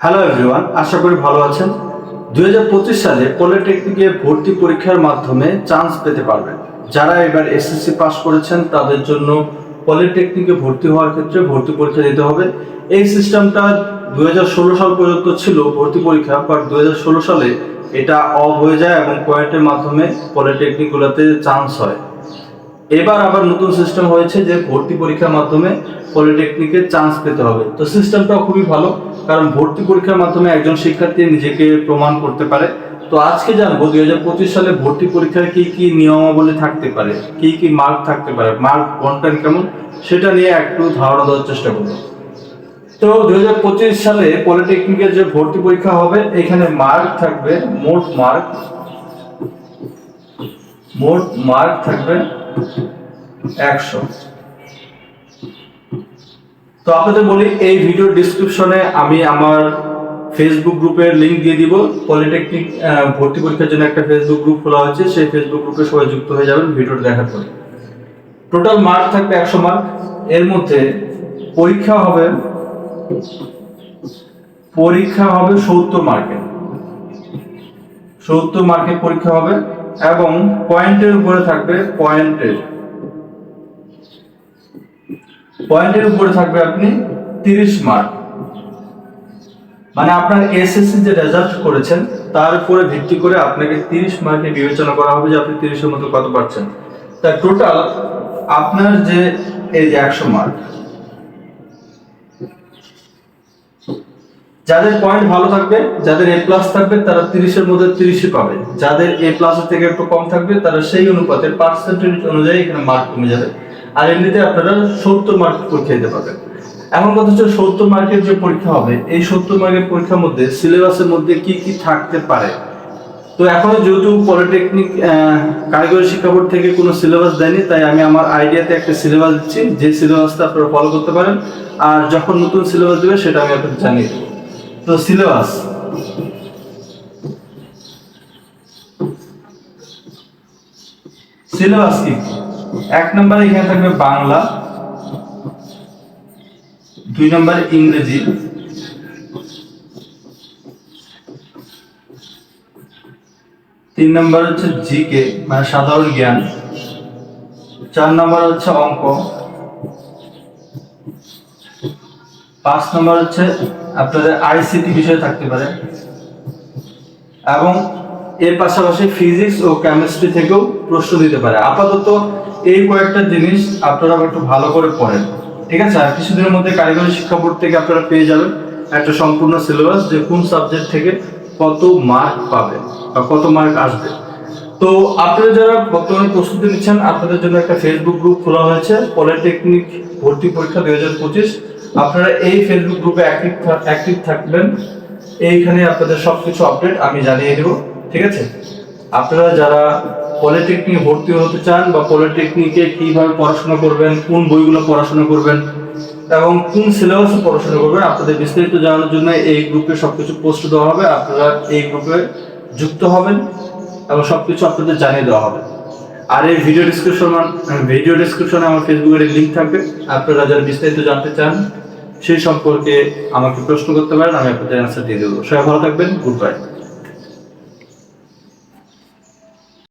Hello everyone আশা করি ভালো আছেন। দু হাজার পঁচিশ সালে পলিটেকনিকে ভর্তি পরীক্ষার মাধ্যমে চান্স পেতে পারবেন। যারা এবার এসএসসি পাস করেছেন, তাদের জন্য পলিটেকনিকে ভর্তি হওয়ার ক্ষেত্রে ভর্তি পরীক্ষা দিতে হবে। এই সিস্টেমটা দু হাজার ষোলো সাল পর্যন্ত ছিল ভর্তি পরীক্ষা বাট দুই সালে এটা অফ হয়ে যায় এবং পয়েন্টের মাধ্যমে পলিটেকনিকগুলোতে চান্স হয়। এবার আবার নতুন সিস্টেম হয়েছে যে ভর্তি পরীক্ষার মাধ্যমে পলিটেকনিকে চান্স পেতে হবে। তো সিস্টেমটা খুবই ভালো, কারণ ভর্তি পরীক্ষার মাধ্যমে একজন শিক্ষার্থী নিজেকে প্রমাণ করতে পারে। তো আজকে জানব দুই হাজার পঁচিশ সালে ভর্তি পরীক্ষার কি কি নিয়মাবলী থাকতে পারে, কি কি মার্ক থাকতে পারে মার্ক কন্টেন্ট কেমন, সেটা নিয়ে একটু ধারণা দেওয়ার চেষ্টা করব। তো দুই হাজার পঁচিশ সালে পলিটেকনিকের যে ভর্তি পরীক্ষা হবে, এখানে মার্ক থাকবে, মোট মার্ক মোট মার্ক থাকবে একশো। তো আপনাদের বলি, এই ভিডিও ডিসক্রিপশনে আমি আমার ফেসবুক গ্রুপের লিংক দিয়ে দিব। পলিটেকনিক ভর্তি পরীক্ষার জন্য একটা ফেসবুক গ্রুপ খোলা হয়েছে। সেই ফেসবুক গ্রুপে সবাই যুক্ত হয়ে যাবেন ভিডিওটা দেখার পরে। টোটাল মার্ক থাকবে একশো মার্ক এর মধ্যে পরীক্ষা হবে পরীক্ষা হবে সত্তর মার্কের সত্তর মার্কের পরীক্ষা হবে। এবং পয়েন্টের উপরে থাকবে পয়েন্টের। পয়েন্টের উপরে থাকবে আপনি তিরিশ মার্ক মানে আপনার এসএসসি যে রেজাল্ট করেছেন, তার উপরে ভিত্তি করে আপনাকে তিরিশ মার্কে বিবেচনা করা হবে যে আপনি তিরিশের মতো কত পাচ্ছেন। তা টোটাল আপনার যে, এই যে একশো মার্ক যাদের পয়েন্ট ভালো থাকবে, যাদের এ প্লাস থাকবে, তারা তিরিশের মধ্যে তিরিশই পাবে। যাদের এ প্লাসের থেকে একটু কম থাকবে, তারা সেই অনুপাতে পার্সেন্টেজ অনুযায়ী এখানে মার্ক কমে যাবে। আর এমনিতে আপনারা সত্তর মার্ক পরীক্ষা দিতে পারবেন। এখন কথা হচ্ছে সত্তর মার্কের যে পরীক্ষা হবে, এই সত্তর মার্কের পরীক্ষার মধ্যে সিলেবাসের মধ্যে কি কি থাকতে পারে? তো এখনও যেহেতু পলিটেকনিক কারিগরি শিক্ষা বোর্ড থেকে কোনো সিলেবাস দেয়নি, তাই আমি আমার আইডিয়াতে একটা সিলেবাস দিচ্ছি। যে সিলেবাসটা আপনারা ফলো করতে পারেন। আর যখন নতুন সিলেবাস দেবে, সেটা আমি আপনাদের জানিয়ে দেবো। তো সিলেবাস সিলেবাস কি? এক নম্বরে এখানে থাকবে বাংলা, দুই নম্বরে ইংরেজি, তিন নম্বর হচ্ছে জিকে মানে সাধারণ জ্ঞান, চার নম্বর হচ্ছে অঙ্ক, পাঁচ নম্বর হচ্ছে আপনাদের আইসিটি বিষয় থাকতে পারে। এবং এর পাশাপাশি ফিজিক্স ও কেমিস্ট্রি থেকেও প্রশ্ন দিতে পারে। আপাতত এই কয়েকটা জিনিস আপনারা একটু ভালো করে পড়েন। ঠিক আছে? আর কিছুদিনের মধ্যে কারিগরি শিক্ষা বোর্ড থেকে আপনারা পেয়ে যাবেন একটা সম্পূর্ণ সিলেবাস যে কোন সাবজেক্ট থেকে কত মার্ক পাবে বা কত মার্ক আসবে। তো আপনারা যারা বর্তমানে প্রস্তুতি নিচ্ছেন, আপনাদের জন্য একটা ফেসবুক গ্রুপ খোলা হয়েছে। পলিটেকনিক ভর্তি পরীক্ষা দুই হাজার পঁচিশ। আপনারা এই ফেসবুক গ্রুপে অ্যাক্টিভ অ্যাক্টিভ থাকবেন। এইখানে আপনাদের সব কিছু আপডেট আমি জানিয়ে দেবো, ঠিক আছে? আপনারা যারা পলিটেকনিকে ভর্তি হতে চান বা পলিটেকনিকে কীভাবে পড়াশোনা করবেন, কোন বইগুলো পড়াশোনা করবেন এবং কোন সিলেবাসে পড়াশোনা করবেন, আপনাদের বিস্তারিত জানানোর জন্য এই গ্রুপে সব কিছু পোস্ট দেওয়া হবে। আপনারা এই গ্রুপে যুক্ত হবেন এবং সব কিছু আপনাদের জানিয়ে দেওয়া হবে। আর এই ভিডিও ডিসক্রিপশন ভিডিও ডিসক্রিপশনে আমার ফেসবুকের লিঙ্ক থাকবে। আপনারা যারা বিস্তারিত জানতে চান সেই সম্পর্কে আমাকে প্রশ্ন করতে পারেন, আমি আপনাদের অ্যান্সার দিয়ে দেবো। সবাই ভালো থাকবেন গুড বাই